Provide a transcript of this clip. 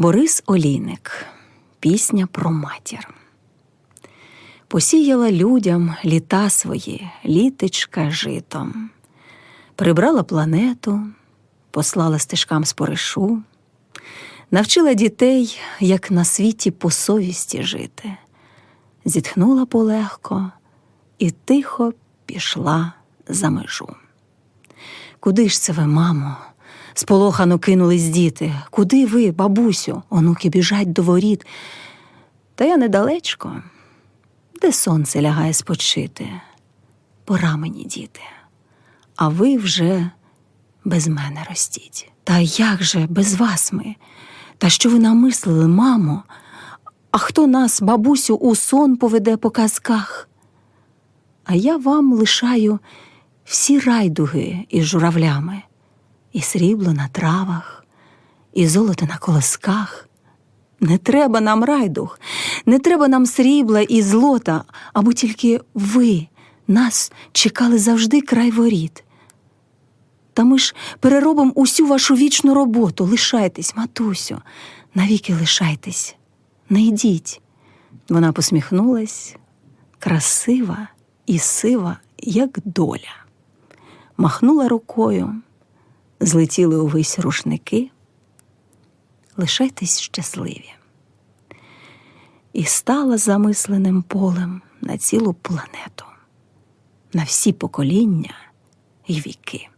Борис Олійник. Пісня про матір. Посіяла людям літа свої, літечка житом. Прибрала планету, послала стежкам споришу, навчила дітей, як на світі по совісті жити. Зітхнула полегко і тихо пішла за межу. Куди ж це ви, мамо? Сполохано кинулись діти. Куди ви, бабусю? Онуки біжать до воріт. Та я недалечко, де сонце лягає спочити. Пора мені, діти, а ви вже без мене ростіть. Та як же без вас ми? Та що ви намислили, мамо? А хто нас, бабусю, у сон поведе по казках? А я вам лишаю всі райдуги із журавлями, і срібло на травах, і золото на колосках. Не треба нам райдуг, не треба нам срібла і злота, аби тільки ви нас чекали завжди край воріт. Та ми ж переробимо усю вашу вічну роботу. Лишайтесь, матусю, навіки лишайтесь, не йдіть. Вона посміхнулась, красива і сива, як доля. Махнула рукою, злетіли увесь рушники. Лишайтесь щасливі. І стала замисленим полем на цілу планету, на всі покоління й віки.